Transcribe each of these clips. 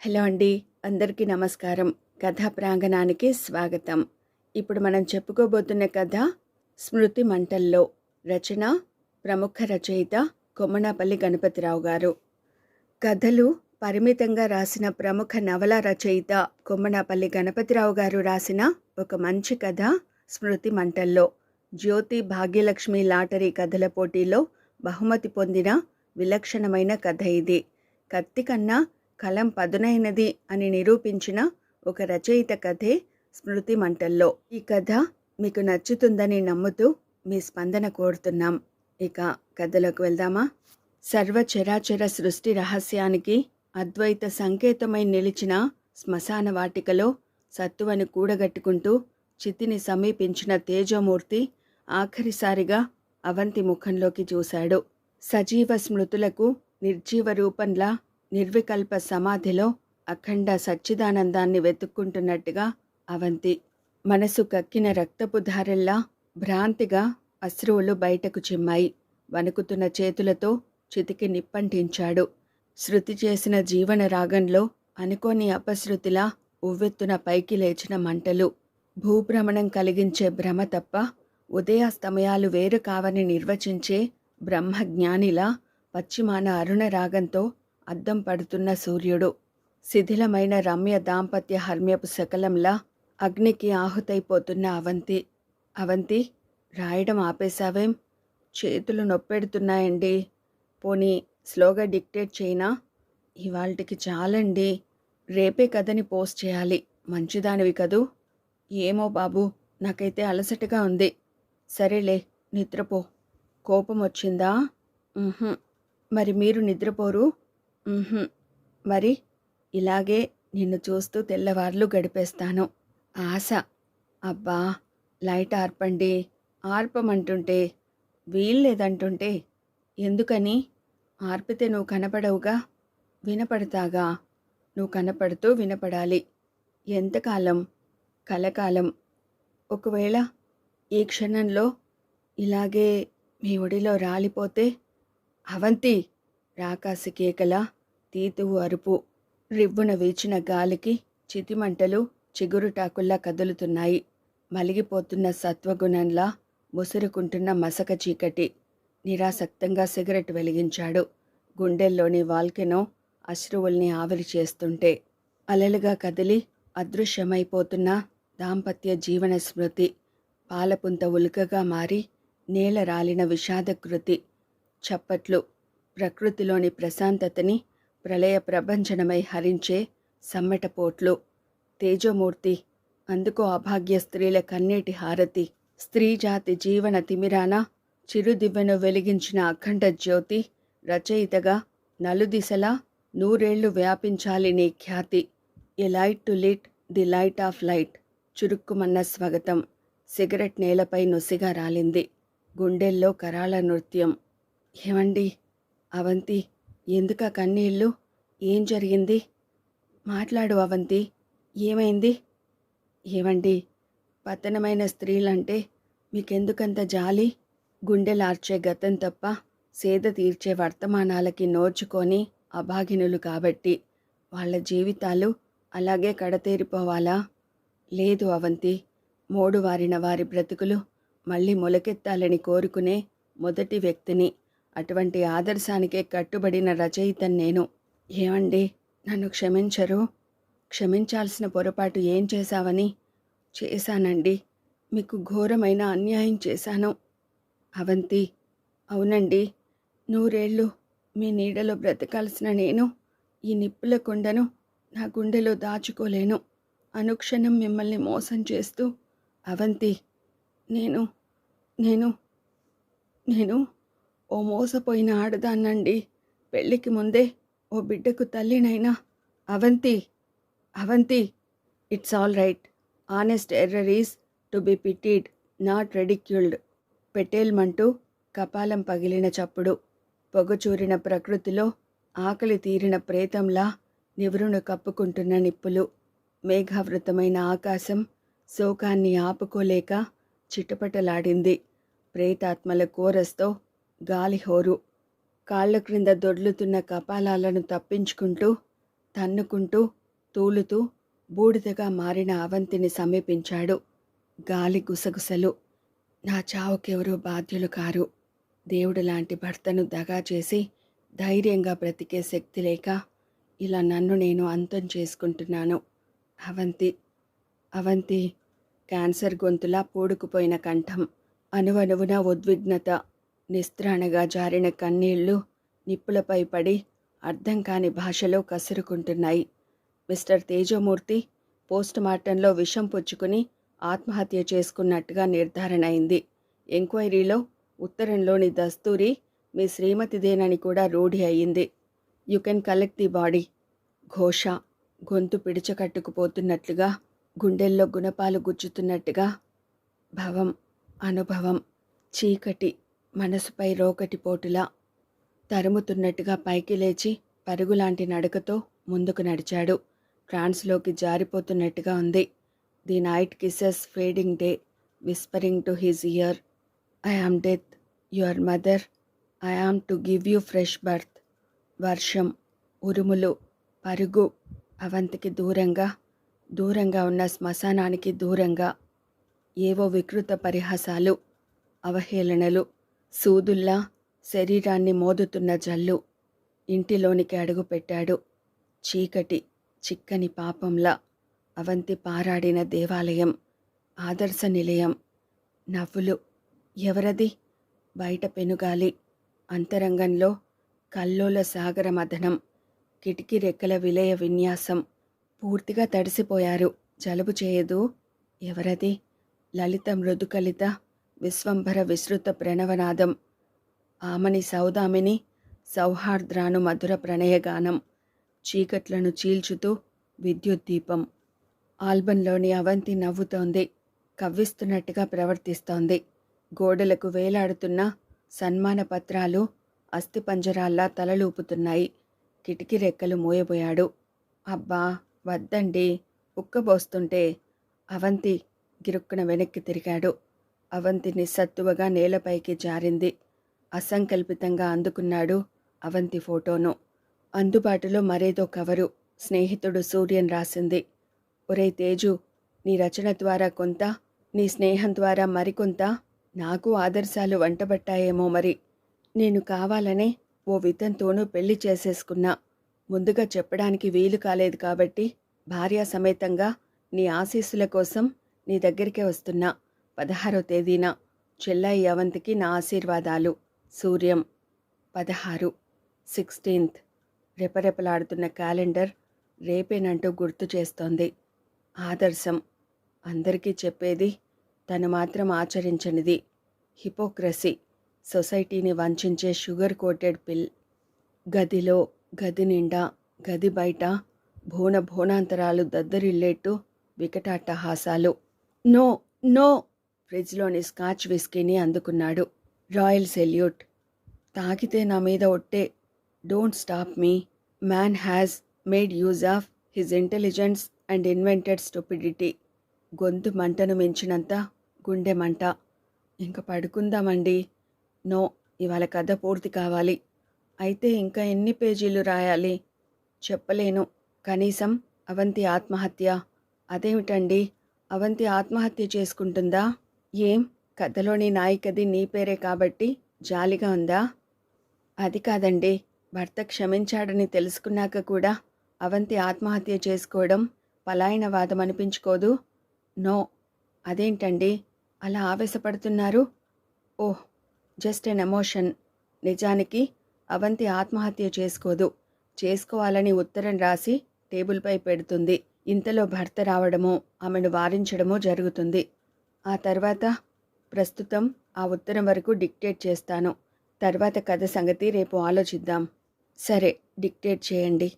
Hello అండి. అందరికీ నమస్కారం. కథా ప్రాంగణానికి స్వాగతం. ఇప్పుడు మనం చెప్పుకోబోతున్న కథ స్మృతి మంటల్లో రచన ప్రముఖ రచయిత కొమ్మనాపల్లి గణపతిరావు గారు. కథలు పరిమితంగా రాసిన ప్రముఖ నవల రచయిత కొమ్మనాపల్లి గణపతిరావు గారు రాసిన ఒక మంచి కథ స్మృతి మంటల్లో జ్యోతి భాగ్యలక్ష్మి లాటరీ కథల పోటీలో బహుమతి పొందిన విలక్షణమైన కథ ఇది. కత్తి కన్నా కలం పదునైనది అని నిరూపించిన ఒక రచయిత కథే స్మృతి మంటల్లో. ఈ కథ మీకు నచ్చుతుందని నమ్ముతూ మీ స్పందన కోరుతున్నాం. ఇక కథలోకి వెళ్దామా? సర్వచరాచర సృష్టి రహస్యానికి అద్వైత సంకేతమై నిలిచిన శ్మశాన వాటికలో సత్తువను కూడగట్టుకుంటూ చితిని సమీపించిన తేజమూర్తి ఆఖరిసారిగా అవంతి ముఖంలోకి చూశాడు. సజీవ స్మృతులకు నిర్జీవ రూపంలా నిర్వికల్ప సమాధిలో అఖండ సచ్చిదానందాన్ని వెతుక్కుంటున్నట్టుగా అవంతి. మనసు కక్కిన రక్తపు ధారల్లా భ్రాంతిగా అశ్రువులు బయటకు చిమ్మాయి. వణుకుతున్న చేతులతో చితికి నిప్పంటించాడు. శృతి చేసిన జీవన రాగంలో అనుకోని అపశృతిలా ఉవ్వెత్తున పైకి లేచిన మంటలు. భూభ్రమణం కలిగించే భ్రమ తప్ప ఉదయాస్తమయాలు వేరు కావని నిర్వచించే బ్రహ్మజ్ఞానిలా పశ్చిమాన అరుణ రాగంతో అద్దం పడుతున్న సూర్యుడు. శిథిలమైన రమ్య దాంపత్య హర్మ్యపు శకలంలా అగ్నికి ఆహుతైపోతున్న అవంతి. అవంతి రాయడం ఆపేశావేం? చేతులు నొప్పెడుతున్నాయండి. పోనీ స్లోగా డిక్టేట్ చేయనా? ఇవాళకి చాలండి. రేపే కథని పోస్ట్ చేయాలి. మంచిదానివి కదూ? ఏమో బాబు నాకైతే అలసటగా ఉంది. సరేలే నిద్రపో. కోపం వచ్చిందా మరి మీరు నిద్రపోరు? మరి ఇలాగే నిన్ను చూస్తూ తెల్లవార్లు గడిపేస్తాను. ఆశ. అబ్బా లైట్ ఆర్పండి. ఆర్పమంటుంటే వీల్లేదంటుంటే ఎందుకని? ఆర్పితే నువ్వు కనపడవుగా? వినపడతాగా? నువ్వు కనపడుతూ వినపడాలి. ఎంతకాలం? కలకాలం. ఒకవేళ ఈ క్షణంలో ఇలాగే మీ ఒడిలో రాలిపోతే అవంతి రాకాసి కేకల? తీతువు అరుపు రివ్వున వీచిన గాలికి చితిమంటలు చిగురుటాకుల్లా కదులుతున్నాయి. మలిగిపోతున్న సత్వగుణంలా ముసురుకుంటున్న మసక చీకటి నిరాసక్తంగా సిగరెట్ వెలిగించాడు. గుండెల్లోని వాల్కెనో అశ్రువుల్ని ఆవిరి చేస్తుంటే అలలుగా కదిలి అదృశ్యమైపోతున్న దాంపత్య జీవన స్మృతి పాలపుంత ఉలుకగా మారి నేల రాలిన విషాదకృతి చప్పట్లు ప్రకృతిలోని ప్రశాంతతని ప్రళయ ప్రభంజనమై హరించే సమ్మెటపోట్లు. తేజోమూర్తి అందుకో అభాగ్య స్త్రీల కన్నీటి హారతి. స్త్రీ జాతి జీవన తిమిరాన చిరుదివ్వెను వెలిగించిన అఖండ జ్యోతి రచయితగా నలుదిశలా నూరేళ్ళు వ్యాపించాలి నీ ఖ్యాతి. A light to lit the light of light. చురుక్కుమన్న స్వాగతం. సిగరెట్ నేలపై నొసిగా రాలింది. గుండెల్లో కరాల నృత్యం. ఏమండి అవంతి? ఎందుక కన్నీళ్ళు? ఏం జరిగింది? మాట్లాడు అవంతి. ఏమైంది? ఏమండి పతనమైన స్త్రీలంటే మీకెందుకంత జాలి? గుండెలార్చే గతం తప్ప సేద తీర్చే వర్తమానాలకి నోచుకొని అభాగినులు కాబట్టి వాళ్ళ జీవితాలు అలాగే కడతేరిపోవాలా? లేదు అవంతి మోడు వారిన వారి బ్రతుకులు మళ్ళీ మొలకెత్తాలని కోరుకునే మొదటి వ్యక్తిని అటువంటి ఆదర్శానికే కట్టుబడిన రచయిత నేను. ఏమండి? నన్ను క్షమించరు? క్షమించాల్సిన పొరపాటు ఏం చేశావని? చేశానండి. మీకు ఘోరమైన అన్యాయం చేశాను. అవంతి. అవునండి. నూరేళ్ళు మీ నీడలో బ్రతకాల్సిన నేను ఈ నిప్పుల కుండను నా గుండెలో దాచుకోలేను. అనుక్షణం మిమ్మల్ని మోసం చేస్తూ అవంతి. నేను నేను నేను ఓ మోసపోయిన ఆడదాన్నండి. పెళ్ళికి ముందే ఓ బిడ్డకు తల్లినైనా. Avanti Avanti it's all right. Honest error is to be pitied not ridiculed. పెటేల్మంటూ కపాలం పగిలిన చప్పుడు పొగచూరిన ప్రకృతిలో ఆకలి తీరిన ప్రేతంలా నివురును కప్పుకుంటున్న నిప్పులు మేఘావృతమైన ఆకాశం శోకాన్ని ఆపుకోలేక చిటపటలాడింది ప్రేతాత్మల కోరస్తో గాలిహోరు. కాళ్ళ క్రింద దొడ్లుతున్న కపాలాలను తప్పించుకుంటూ తన్నుకుంటూ తూలుతూ బూడిదగా మారిన అవంతిని సమీపించాడు గాలి గుసగుసలు. నా చావుకెవరూ బాధ్యులు కారు. దేవుడు లాంటి భర్తను దగా చేసి ధైర్యంగా బ్రతికే శక్తి లేక ఇలా నన్ను నేను అంతం చేసుకుంటున్నాను. అవంతి అవంతి క్యాన్సర్ గొంతులా పూడుకుపోయిన కంఠం అనువనువున ఉద్విగ్నత. నిస్త్రాణగా జారిన కన్నీళ్ళు నిప్పులపై పడి అర్థం కాని భాషలో కసురుకుంటున్నాయి. మిస్టర్ తేజమూర్తి పోస్ట్ మార్టంలో విషం పుచ్చుకుని ఆత్మహత్య చేసుకున్నట్టుగా నిర్ధారణ అయింది. ఎంక్వైరీలో ఉత్తరంలోని దస్తూరి మీ శ్రీమతిదేనని కూడా రూఢి అయ్యింది. You can collect the body. ఘోష గొంతు పిడిచకట్టుకుపోతున్నట్లుగా గుండెల్లో గుణపాలు గుచ్చుతున్నట్టుగా భవం అనుభవం చీకటి మనసుపై రోకటి పోటులా తరుముతున్నట్టుగా పైకి లేచి పరుగులాంటి నడకతో ముందుకు నడిచాడు. ట్రాన్స్లోకి జారిపోతున్నట్టుగా ఉంది. The night kisses fading day whispering to his ear. I am death your mother. I am to give you fresh birth. వర్షం ఉరుములు పరుగు అవంతికి దూరంగా దూరంగా ఉన్న శ్మశానానికి దూరంగా ఏవో వికృత పరిహాసాలు అవహేళనలు సూదుల్లా శరీరాన్ని మోదుతున్న జల్లు ఇంటిలోనికి అడుగుపెట్టాడు. చీకటి చిక్కని పాపంలా అవంతి పారాడిన దేవాలయం ఆదర్శ నిలయం. నవ్వులు ఎవరది? బయట పెనుగాలి అంతరంగంలో కల్లోల సాగర మథనం కిటికీ రెక్కల విలయ విన్యాసం. పూర్తిగా తడిసిపోయారు. జలుబు చేయదు. ఎవరది? లలిత మృదుకలిత విశ్వంభర విస్తృత ప్రణవనాదం ఆమని సౌదామిని సౌహార్ద్రాను మధుర ప్రణయగానం చీకట్లను చీల్చుతూ విద్యుత్ దీపం. ఆల్బంలోని అవంతి నవ్వుతోంది కవ్విస్తున్నట్టుగా ప్రవర్తిస్తోంది. గోడలకు వేలాడుతున్న సన్మాన పత్రాలు అస్థిపంజరాల్లా తలలూపుతున్నాయి. కిటికీ రెక్కలు మోయబోయాడు. అబ్బా వద్దండి ఉక్కబోస్తుంటే అవంతి గిరుక్కున వెనక్కి తిరిగాడు. అవంతి నిస్సత్తువగా నేలపైకి జారింది. అసంకల్పితంగా అందుకున్నాడు అవంతి ఫోటోను. అందుబాటులో మరేదో కవరు స్నేహితుడు సూర్యన్ రాసింది. ఒరే తేజు నీ రచన ద్వారా కొంత నీ స్నేహం ద్వారా మరికొంత నాకు ఆదర్శాలు వంటబట్టాయేమో మరి. నేను కావాలనే ఓ వితంతోనూ పెళ్ళి చేసేసుకున్నా. ముందుగా చెప్పడానికి వీలు కాలేదు కాబట్టి భార్యా సమేతంగా నీ ఆశీస్సుల కోసం నీ దగ్గరికే వస్తున్నా. పదహారో తేదీన చెల్లై అవంతికి నా ఆశీర్వాదాలు. సూర్యం పదహారు సిక్స్టీన్త్. రెపరెపలాడుతున్న క్యాలెండర్ రేపేనంటూ గుర్తు చేస్తోంది. ఆదర్శం. అందరికీ చెప్పేది తను మాత్రం ఆచరించనిది. హిపోక్రసీ. సొసైటీని వంచే షుగర్ కోటెడ్ పిల్. గదిలో గది నిండా గది బయట భోన భోనాంతరాలు దద్దరిల్లేట్టు వికటాట్టహాసాలు. నో నో ఫ్రిడ్జ్లోని స్కాచ్ విస్కీని అందుకున్నాడు రాయల్ సెల్యూట్. తాకితే నా మీద ఒట్టే. Don't stop me. Man has made use of his intelligence and invented stupidity. గొంతు మంటను మించినంత గుండె మంట. ఇంక పడుకుందామండి. నో ఇవాళ కథ పూర్తి కావాలి. అయితే ఇంకా ఎన్ని పేజీలు రాయాలి? చెప్పలేను. కనీసం అవంతి ఆత్మహత్య. అదేమిటండి? అవంతి ఆత్మహత్య చేసుకుంటుందా? ఏం? కథలోని నాయికది నీ పేరే కాబట్టి జాలిగా ఉందా? అది కాదండి. భర్త క్షమించాడని తెలుసుకున్నాక కూడా అవంతి ఆత్మహత్య చేసుకోవడం పలాయనవాదం అనిపించుకోదు. నో. అదేంటండి? అలా ఆవేశపడుతున్నారు? ఓహ్! Just an emotion. నిజానికి అవంతి ఆత్మహత్య చేసుకోదు. చేసుకోవాలని ఉత్తరం రాసి టేబుల్పై పెడుతుంది. ఇంతలో భర్త రావడమో ఆమెను వారించడమో జరుగుతుంది. ఆ తర్వాత ప్రస్తుతం ఆ ఉత్తరం వరకు డిక్టేట్ చేస్తాను. తర్వాత కథ సంగతి రేపు ఆలోచిద్దాం. సరే డిక్టేట్ చేయండి.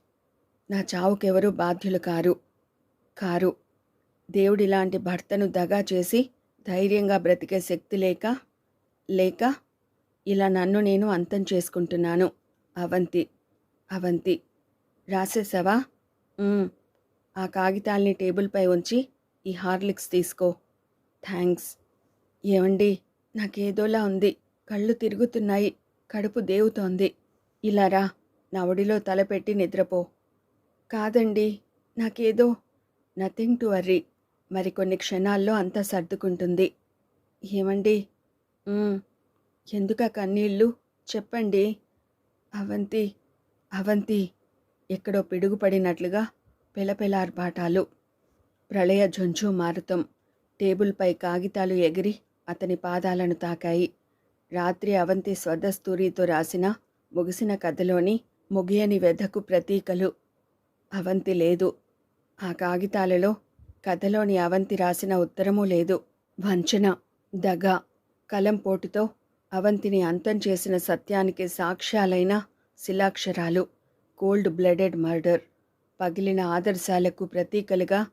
నా చావుకెవరూ బాధ్యులు కారు. కారు. దేవుడిలాంటి భర్తను దగా చేసి ధైర్యంగా బ్రతికే శక్తి లేక లేక ఇలా నన్ను నేను అంతం చేసుకుంటున్నాను. అవంతి. అవంతి. రాసేసావా? ఆ కాగితాల్ని టేబుల్పై ఉంచి ఈ హార్లిక్స్ తీసుకో. థ్యాంక్స్ ఏమండి నాకేదోలా ఉంది. కళ్ళు తిరుగుతున్నాయి. కడుపు దేవుతోంది. ఇలా రా నా ఒడిలో తలపెట్టి నిద్రపో. కాదండి నాకేదో నథింగ్ టు వర్రీ. మరికొన్ని క్షణాల్లో అంతా సర్దుకుంటుంది. ఏమండి ఎందుక కన్నీళ్ళు? చెప్పండి. అవంతి అవంతి. ఎక్కడో పిడుగుపడినట్లుగా పెలపెలార్పాటాలు. ప్రళయ జొంచు మారుతం. టేబుల్పై కాగితాలు ఎగిరి అతని పాదాలను తాకాయి. రాత్రి అవంతి స్వదస్తూరితో రాసిన ముగిసిన కథలోని ముగియని వెధకు ప్రతీకలు. అవంతి లేదు. ఆ కాగితాలలో కథలోని అవంతి రాసిన ఉత్తరమూ లేదు. వంచన దగ కలంపోటుతో అవంతిని అంతం చేసిన సత్యానికి సాక్ష్యాలైన శిలాక్షరాలు. Cold blooded murder. పగిలిన ఆదర్శాలకు ప్రతీకలుగా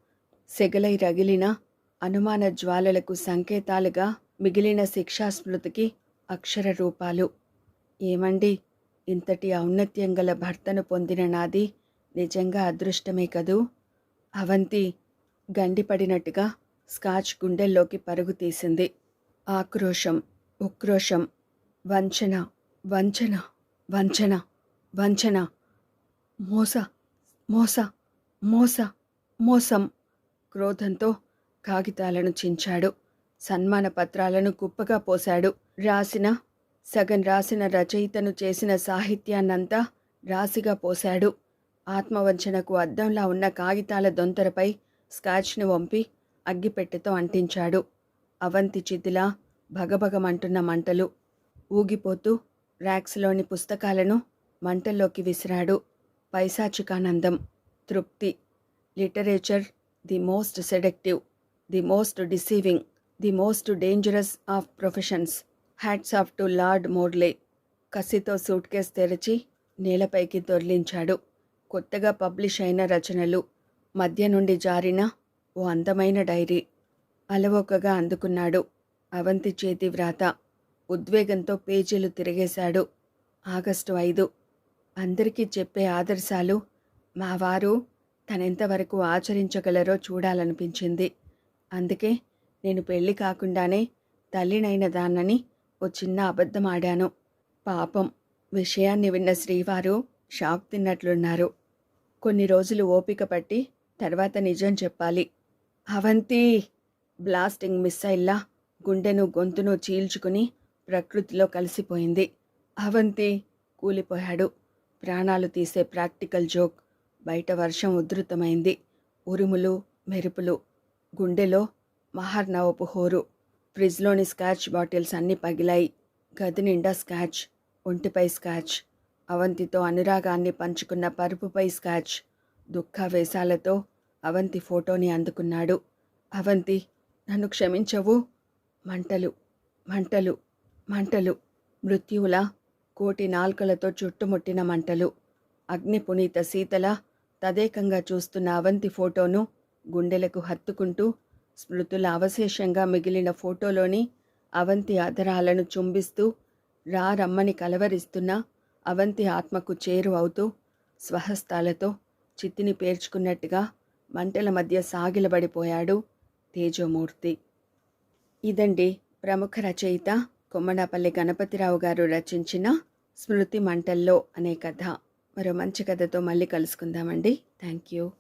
సెగలై రగిలిన అనుమాన జ్వాలలకు సంకేతాలుగా మిగిలిన శిక్షాస్మృతికి అక్షర రూపాలు ఏమండి? ఇంతటి ఔన్నత్యం గల భర్తను పొందిన నాది నిజంగా అదృష్టమే కదూ? అవంతి గండిపడినట్టుగా స్కాచ్ గుండెల్లోకి పరుగు తీసింది. ఆక్రోశం ఉక్రోషం వంచన వంచన వంచన వంచన. మోస మోస మోస మోసం. క్రోధంతో కాగితాలను చించాడు. సన్మాన పత్రాలను కుప్పగా పోశాడు. రాసిన సగం రాసిన రచయితను చేసిన సాహిత్యాన్నంతా రాసిగా పోశాడు. ఆత్మవంచనకు అద్దంలా ఉన్న కాగితాల దొంతరపై స్కాచ్ను వంపి అగ్గిపెట్టెతో అంటించాడు. అవంతి చితిలా భగభగమంటున్న మంటలు ఊగిపోతూ ర్యాక్స్లోని పుస్తకాలను మంటల్లోకి విసిరాడు. పైశాచికానందం తృప్తి literature the most seductive the most deceiving the most dangerous of professions. Hats off to Lord Morley. కసితో సూట్ కేస్ తెరిచి నేలపైకి దొర్లించాడు. కొత్తగా పబ్లిష్ అయిన రచనలు మధ్య నుండి జారిన ఓ అందమైన డైరీ. అలవోకగా అందుకున్నాడు. అవంతి చేతి వ్రాత. ఉద్వేగంతో పేజీలు తిరిగేశాడు. ఆగస్టు ఐదు. అందరికీ చెప్పే ఆదర్శాలు మా వారు తనెంతవరకు ఆచరించగలరో చూడాలనిపించింది. అందుకే నేను పెళ్ళి కాకుండానే తల్లినైన దాన్నని ఓ చిన్న అబద్ధం ఆడాను. పాపం విషయాన్ని విన్న శ్రీవారు షాక్ తిన్నట్లున్నారు. కొన్ని రోజులు ఓపిక పట్టి తర్వాత నిజం చెప్పాలి. అవంతి! బ్లాస్టింగ్ మిస్సైల్లా గుండెను గొంతును చీల్చుకుని ప్రకృతిలో కలిసిపోయింది. అవంతి కూలిపోయాడు. ప్రాణాలు తీసే ప్రాక్టికల్ జోక్ బయట వర్షం ఉధృతమైంది. ఉరుములు మెరుపులు గుండెలో మహర్నవపు హోరు ఫ్రిడ్జ్లోని స్కాచ్ బాటిల్స్ అన్నీ పగిలాయి. గది నిండా స్కాచ్ ఒంటిపై స్కాచ్ అవంతితో అనురాగాన్ని పంచుకున్న పరుపుపై స్కాచ్ దుఃఖావేశాలతో అవంతి ఫోటోని అందుకున్నాడు. అవంతి నన్ను క్షమించవు. మంటలు మంటలు మంటలు. మృత్యువుల కోటి నాల్కలతో చుట్టుముట్టిన మంటలు. అగ్ని పునీత శీతల తదేకంగా చూస్తున్న అవంతి ఫోటోను గుండెలకు హత్తుకుంటూ స్మృతుల అవశేషంగా మిగిలిన ఫోటోలోని అవంతి అధరాలను చుంబిస్తూ రా రమ్మని కలవరిస్తున్న అవంతి ఆత్మకు చేరు అవుతూ స్వహస్తాలతో చిత్తిని పేర్చుకున్నట్టుగా మంటల మధ్య సాగిలబడిపోయాడు తేజోమూర్తి. ఇదండి ప్రముఖ రచయిత కొమ్మడాపల్లి గణపతిరావు గారు రచించిన స్మృతి మంటల్లో అనే కథ. మరో మంచి కథతో మళ్ళీ కలుసుకుందామండి. Thank you